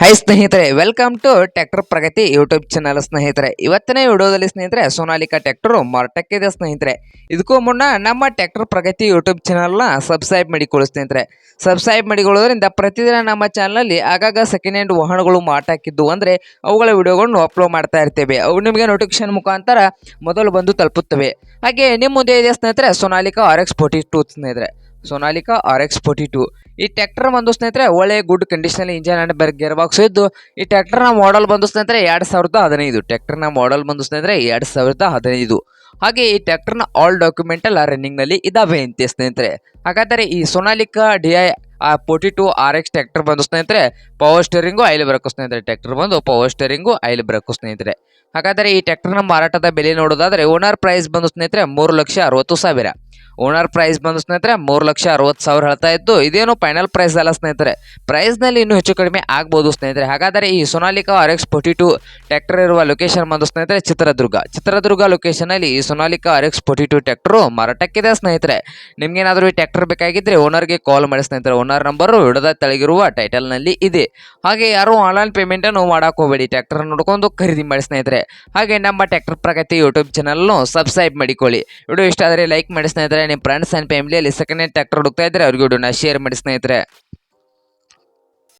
High ಸ್ನೇಹಿತರೆ welcome to tractor Pragati YouTube channel ಸ್ನೇಹಿತರೆ. ಇವತ್ತಿನ ವಿಡಿಯೋದಲ್ಲಿ ಸ್ನೇಹಿತರೆ, ಸೋನಾಲಿಕಾ ಟ್ರ್ಯಾಕ್ಟರ್ ಮಾರಾಟಕ್ಕಿದೆ ಸ್ನೇಹಿತರೆ. ಇದಕ್ಕೂ ಮುನ್ನ ನಮ್ಮ ಟ್ರ್ಯಾಕ್ಟರ್ ಪ್ರಗತಿ ಯೂಟ್ಯೂಬ್ ಚಾನಲ್ನ ಸಬ್ಸ್ಕ್ರೈಬ್ ಮಾಡಿಕೊಳ್ಳಿ ಸ್ನೇಹಿತರೆ. ಸಬ್ಸ್ಕ್ರೈಬ್ ಮಾಡಿಕೊಳ್ಳೋದ್ರಿಂದ ಪ್ರತಿದಿನ ನಮ್ಮ ಚಾನಲಲ್ಲಿ ಆಗಾಗ ಸೆಕೆಂಡ್ ಹ್ಯಾಂಡ್ ವಾಹನಗಳು ಮಾರಾಟಕ್ಕಿದ್ದು ಅಂದರೆ ಅವುಗಳ ವಿಡಿಯೋಗಳನ್ನು ಅಪ್ಲೋಡ್ ಮಾಡ್ತಾ ಇರ್ತೇವೆ. ಅವು ನಿಮಗೆ ನೋಟಿಫಿಕೇಶನ್ ಮುಖಾಂತರ ಮೊದಲು ಬಂದು ತಲುಪುತ್ತವೆ. ಹಾಗೆ ನಿಮ್ಮ ಮುಂದೆ ಇದೆ ಸ್ನೇಹಿತರೆ, Sonalika R X forty two ಸ್ನೇಹಿತರೆ. Sonalika R X forty two ಈ ಟ್ರ್ಯಾಕ್ಟರ್ ಬಂದು ಸ್ನೇಹಿತರೆ, ಒಳ್ಳೆ ಗುಡ್ ಕಂಡೀಷನ್ ಇಂಜನ್ ಅಂಡ್ ಬೇರೆ ಗೇರ್ ಬಾಕ್ಸ್ ಇದ್ದು, ಈ ಟ್ರ್ಯಾಕ್ಟರ್ನ ಮಾಡಲ್ ಬಂದು ಸ್ನೇಹಿತರೆ ಎರಡು ಸಾವಿರದ ಹದಿನೈದು. ಟ್ರ್ಯಾಕ್ಟರ್ನ ಮಾಡಲ್ ಬಂದು ಸ್ನೇಹಿತರೆ ಎರಡು ಸಾವಿರದ ಹದಿನೈದು. ಹಾಗೆ ಈ ಟ್ರ್ಯಾಕ್ಟರ್ನ ಆಲ್ ಡಾಕ್ಯುಮೆಂಟ್ ಎಲ್ಲ ರನ್ನಿಂಗ್ನಲ್ಲಿ ಇದಾವೆ ಅಂತೆ ಸ್ನೇಹಿತರೆ. ಹಾಗಾದರೆ ಈ ಸೋನಾಲಿಕಾ ಡಿ ಐ ಆ forty two R X tractor ಬಂದು ಸ್ನೇಹಿತರೆ ಪವರ್ ಸ್ಟೇರಿಂಗು ಐಲ್ ಬ್ರೇಕು ಸ್ನೇಹಿತರೆ. ಟ್ರ್ಯಾಕ್ಟರ್ ಬಂದು ಪವರ್ ಸ್ಟೇರಿಂಗು ಐಲ್ ಬ್ರೇಕು ಸ್ನೇಹಿತರೆ. ಹಾಗಾದರೆ ಈ ಟ್ರ್ಯಾಕ್ಟರ್ನ ಮಾರಾಟದ ಬೆಲೆ ನೋಡೋದಾದ್ರೆ ಓನರ್ ಪ್ರೈಸ್ ಬಂದು ಸ್ನೇಹಿತರೆ ಮೂರು ಲಕ್ಷ ಅರವತ್ತು ಸಾವಿರ. ಓನರ್ ಪ್ರೈಸ್ ಬಂದು ಸ್ನೇಹಿತರೆ ಮೂರು ಲಕ್ಷ ಅರವತ್ತು ಸಾವಿರ ಹೇಳ್ತಾ ಇದ್ದು, ಇದೇನು ಫೈನಲ್ ಪ್ರೈಸ್ ಅಲ್ಲ ಸ್ನೇಹಿತರೆ. ಪ್ರೈಸ್ನಲ್ಲಿ ಇನ್ನೂ ಹೆಚ್ಚು ಕಡಿಮೆ ಆಗ್ಬೋದು ಸ್ನೇಹಿತರೆ. ಹಾಗಾದರೆ ಈ Sonalika R X forty two tractor ಇರುವ ಲೊಕೇಶನ್ ಬಂದು ಸ್ನೇಹಿತರೆ ಚಿತ್ರದುರ್ಗ. ಚಿತ್ರದುರ್ಗ ಲೊಕೇಶನಲ್ಲಿ ಈ Sonalika R X forty two tractor ಮಾರಾಟಕ್ಕಿದೆ ಸ್ನೇಹಿತರೆ. ನಿಮ್ಗೇನಾದರೂ ಈ ಬೇಕಾಗಿದ್ರೆ ಬೇಕಾಗಿದ್ದರೆ ಓನರ್ಗೆ ಕಾಲ್ ಮಾಡಿ ಸ್ನೇಹಿತರೆ. ಓನರ್ ನಂಬರು ಹಿಡದ ತೆಳಗಿರುವ ಟೈಟಲ್ನಲ್ಲಿ ಇದೆ. ಹಾಗೆ ಯಾರು ಆನ್ಲೈನ್ ಪೇಮೆಂಟನ್ನು ಮಾಡಕ್ಕೆ ಹೋಗಬೇಡಿ. ಟ್ಯಾಕ್ಟರ್ ನೋಡ್ಕೊಂಡು ಖರೀದಿ ಮಾಡಿ ಸ್ನೇಹಿತರೆ. ಹಾಗೆ ನಮ್ಮ ಟ್ಯಾಕ್ಟರ್ ಪ್ರಗತಿ ಯೂಟ್ಯೂಬ್ ಚಾನಲ್ನು ಸಬ್ಸ್ಕ್ರೈಬ್ ಮಾಡಿಕೊಳ್ಳಿ. ವಿಡಿಯೋ ಇಷ್ಟ ಆದರೆ ಲೈಕ್ ಮಾಡಿ ಸ್ನೇಹಿತರೆ. ನಿಮ್ಮ ಫ್ರೆಂಡ್ಸ್ ಆ್ಯಂಡ್ ಫ್ಯಾಮಿಲಿಯಲ್ಲಿ ಸೆಕೆಂಡ್ ಹ್ಯಾಂಡ್ ಟ್ರ್ಯಾಕ್ಟರ್ ಹುಡುಕ್ತಾ ಇದ್ದರೆ ಅವ್ರಿಗೆ ವಿಡಿಯೋನ ಶೇರ್ ಮಾಡಿ ಸ್ನೇಹಿತರೆ.